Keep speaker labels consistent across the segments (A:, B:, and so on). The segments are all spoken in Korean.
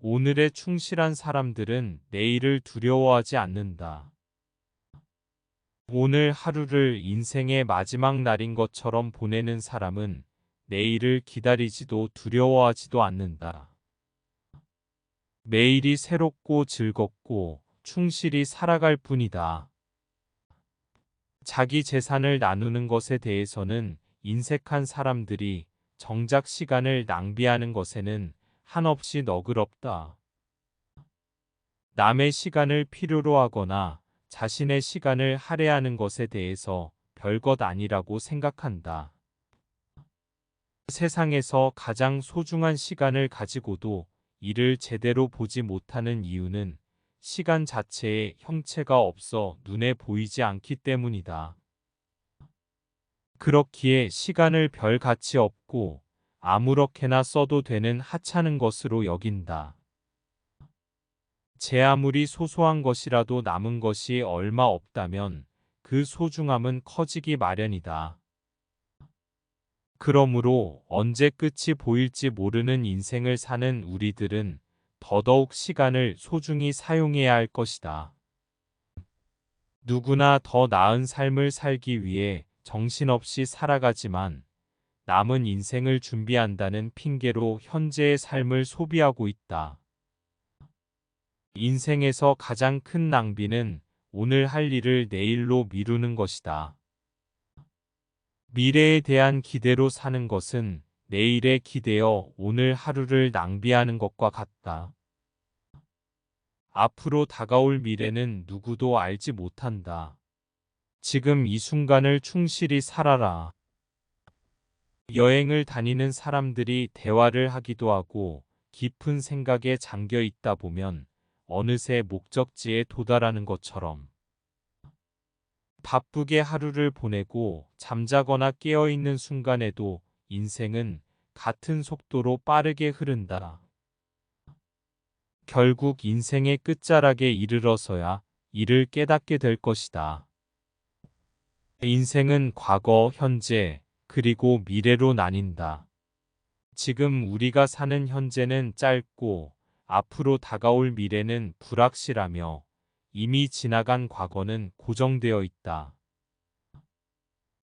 A: 오늘에 충실한 사람들은 내일을 두려워하지 않는다. 오늘 하루를 인생의 마지막 날인 것처럼 보내는 사람은 내일을 기다리지도 두려워하지도 않는다. 매일이 새롭고 즐겁고 충실히 살아갈 뿐이다. 자기 재산을 나누는 것에 대해서는 인색한 사람들이 정작 시간을 낭비하는 것에는 한없이 너그럽다. 남의 시간을 필요로 하거나 자신의 시간을 할애하는 것에 대해서 별것 아니라고 생각한다. 세상에서 가장 소중한 시간을 가지고도 이를 제대로 보지 못하는 이유는 시간 자체에 형체가 없어 눈에 보이지 않기 때문이다. 그렇기에 시간을 별 가치 없고 아무렇게나 써도 되는 하찮은 것으로 여긴다. 제 아무리 소소한 것이라도 남은 것이 얼마 없다면 그 소중함은 커지기 마련이다. 그러므로 언제 끝이 보일지 모르는 인생을 사는 우리들은 더더욱 시간을 소중히 사용해야 할 것이다. 누구나 더 나은 삶을 살기 위해 정신없이 살아가지만 남은 인생을 준비한다는 핑계로 현재의 삶을 소비하고 있다. 인생에서 가장 큰 낭비는 오늘 할 일을 내일로 미루는 것이다. 미래에 대한 기대로 사는 것은 내일에 기대어 오늘 하루를 낭비하는 것과 같다. 앞으로 다가올 미래는 누구도 알지 못한다. 지금 이 순간을 충실히 살아라. 여행을 다니는 사람들이 대화를 하기도 하고 깊은 생각에 잠겨 있다 보면 어느새 목적지에 도달하는 것처럼 바쁘게 하루를 보내고 잠자거나 깨어 있는 순간에도 인생은 같은 속도로 빠르게 흐른다. 결국 인생의 끝자락에 이르러서야 이를 깨닫게 될 것이다. 인생은 과거, 현재, 그리고 미래로 나뉜다. 지금 우리가 사는 현재는 짧고 앞으로 다가올 미래는 불확실하며 이미 지나간 과거는 고정되어 있다.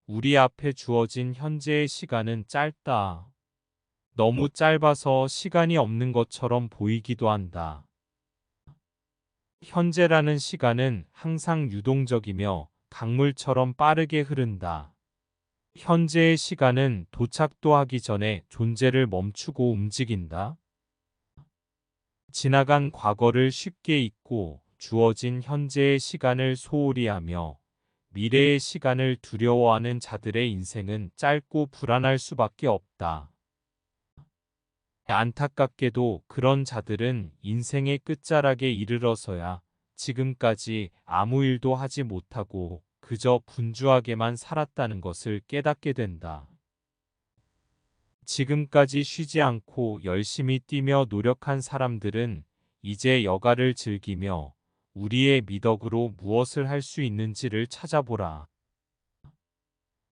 A: 우리 앞에 주어진 현재의 시간은 짧다. 너무 짧아서 시간이 없는 것처럼 보이기도 한다. 현재라는 시간은 항상 유동적이며 강물처럼 빠르게 흐른다. 현재의 시간은 도착도 하기 전에 존재를 멈추고 움직인다. 지나간 과거를 쉽게 잊고 주어진 현재의 시간을 소홀히 하며 미래의 시간을 두려워하는 자들의 인생은 짧고 불안할 수밖에 없다. 안타깝게도 그런 자들은 인생의 끝자락에 이르러서야 지금까지 아무 일도 하지 못하고 그저 분주하게만 살았다는 것을 깨닫게 된다. 지금까지 쉬지 않고 열심히 뛰며 노력한 사람들은 이제 여가를 즐기며 우리의 미덕으로 무엇을 할 수 있는지를 찾아보라.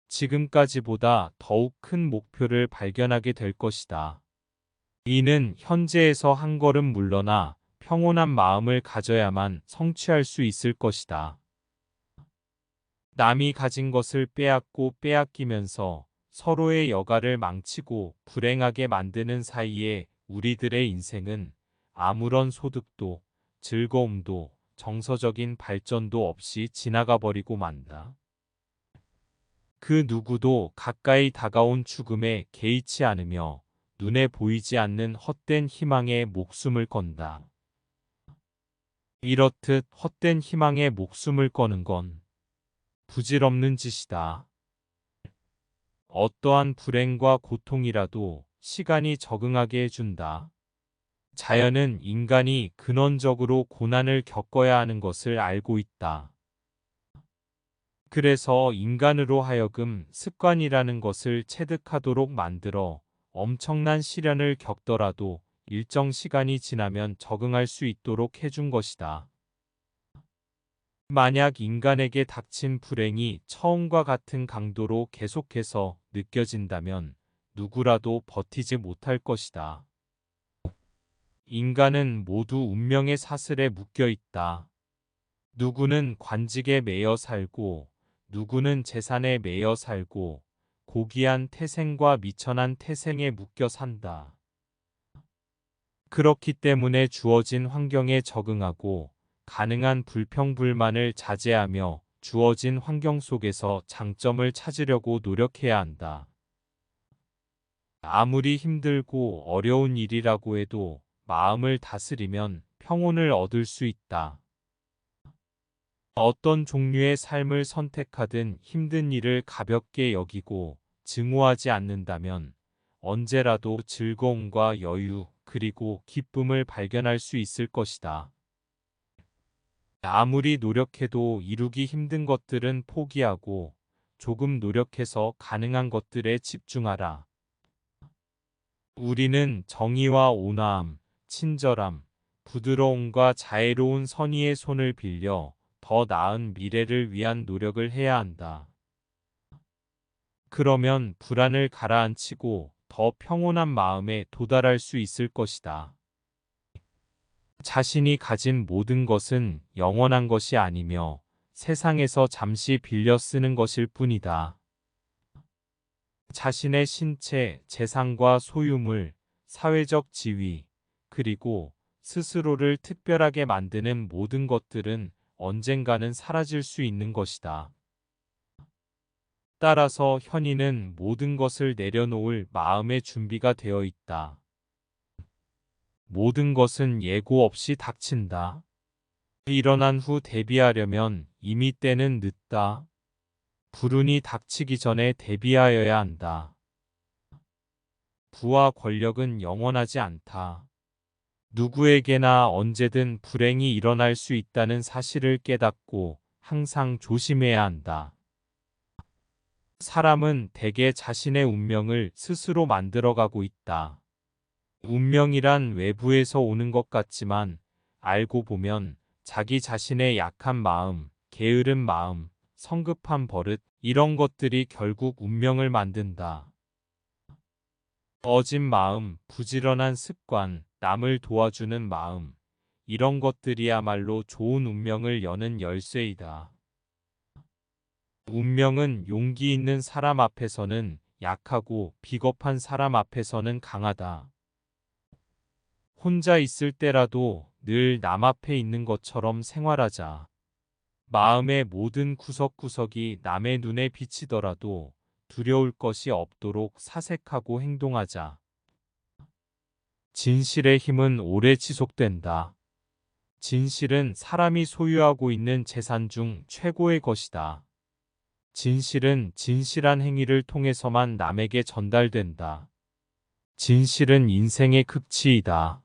A: 지금까지보다 더욱 큰 목표를 발견하게 될 것이다. 이는 현재에서 한 걸음 물러나 평온한 마음을 가져야만 성취할 수 있을 것이다. 남이 가진 것을 빼앗고 빼앗기면서 서로의 여가를 망치고 불행하게 만드는 사이에 우리들의 인생은 아무런 소득도 즐거움도 정서적인 발전도 없이 지나가 버리고 만다. 그 누구도 가까이 다가온 죽음에 개의치 않으며 눈에 보이지 않는 헛된 희망에 목숨을 건다. 이렇듯 헛된 희망에 목숨을 거는 건 부질없는 짓이다. 어떠한 불행과 고통이라도 시간이 적응하게 해준다. 자연은 인간이 근원적으로 고난을 겪어야 하는 것을 알고 있다. 그래서 인간으로 하여금 습관이라는 것을 체득하도록 만들어 엄청난 시련을 겪더라도 일정 시간이 지나면 적응할 수 있도록 해준 것이다. 만약 인간에게 닥친 불행이 처음과 같은 강도로 계속해서 느껴진다면 누구라도 버티지 못할 것이다. 인간은 모두 운명의 사슬에 묶여 있다. 누구는 관직에 매여 살고, 누구는 재산에 매여 살고, 고귀한 태생과 미천한 태생에 묶여 산다. 그렇기 때문에 주어진 환경에 적응하고 가능한 불평불만을 자제하며 주어진 환경 속에서 장점을 찾으려고 노력해야 한다. 아무리 힘들고 어려운 일이라고 해도 마음을 다스리면 평온을 얻을 수 있다. 어떤 종류의 삶을 선택하든 힘든 일을 가볍게 여기고 증오하지 않는다면 언제라도 즐거움과 여유 그리고 기쁨을 발견할 수 있을 것이다. 아무리 노력해도 이루기 힘든 것들은 포기하고 조금 노력해서 가능한 것들에 집중하라. 우리는 정의와 온화함, 친절함, 부드러움과 자애로운 선의의 손을 빌려 더 나은 미래를 위한 노력을 해야 한다. 그러면 불안을 가라앉히고 더 평온한 마음에 도달할 수 있을 것이다. 자신이 가진 모든 것은 영원한 것이 아니며 세상에서 잠시 빌려 쓰는 것일 뿐이다. 자신의 신체, 재산과 소유물, 사회적 지위, 그리고 스스로를 특별하게 만드는 모든 것들은 언젠가는 사라질 수 있는 것이다. 따라서 현이는 모든 것을 내려놓을 마음의 준비가 되어 있다. 모든 것은 예고 없이 닥친다. 일어난 후 대비하려면 이미 때는 늦다. 불운이 닥치기 전에 대비하여야 한다. 부와 권력은 영원하지 않다. 누구에게나 언제든 불행이 일어날 수 있다는 사실을 깨닫고 항상 조심해야 한다. 사람은 대개 자신의 운명을 스스로 만들어가고 있다. 운명이란 외부에서 오는 것 같지만 알고 보면 자기 자신의 약한 마음, 게으른 마음, 성급한 버릇, 이런 것들이 결국 운명을 만든다. 어진 마음, 부지런한 습관, 남을 도와주는 마음, 이런 것들이야말로 좋은 운명을 여는 열쇠이다. 운명은 용기 있는 사람 앞에서는 약하고 비겁한 사람 앞에서는 강하다. 혼자 있을 때라도 늘 남 앞에 있는 것처럼 생활하자. 마음의 모든 구석구석이 남의 눈에 비치더라도 두려울 것이 없도록 사색하고 행동하자. 진실의 힘은 오래 지속된다. 진실은 사람이 소유하고 있는 재산 중 최고의 것이다. 진실은 진실한 행위를 통해서만 남에게 전달된다. 진실은 인생의 극치이다.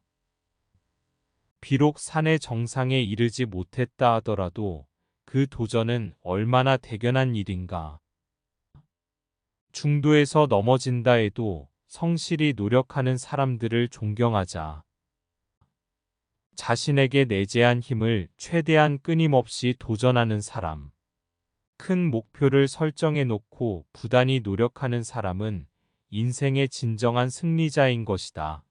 A: 비록 산의 정상에 이르지 못했다 하더라도 그 도전은 얼마나 대견한 일인가. 중도에서 넘어진다 해도 성실히 노력하는 사람들을 존경하자. 자신에게 내재한 힘을 최대한 끊임없이 도전하는 사람. 큰 목표를 설정해 놓고 부단히 노력하는 사람은 인생의 진정한 승리자인 것이다.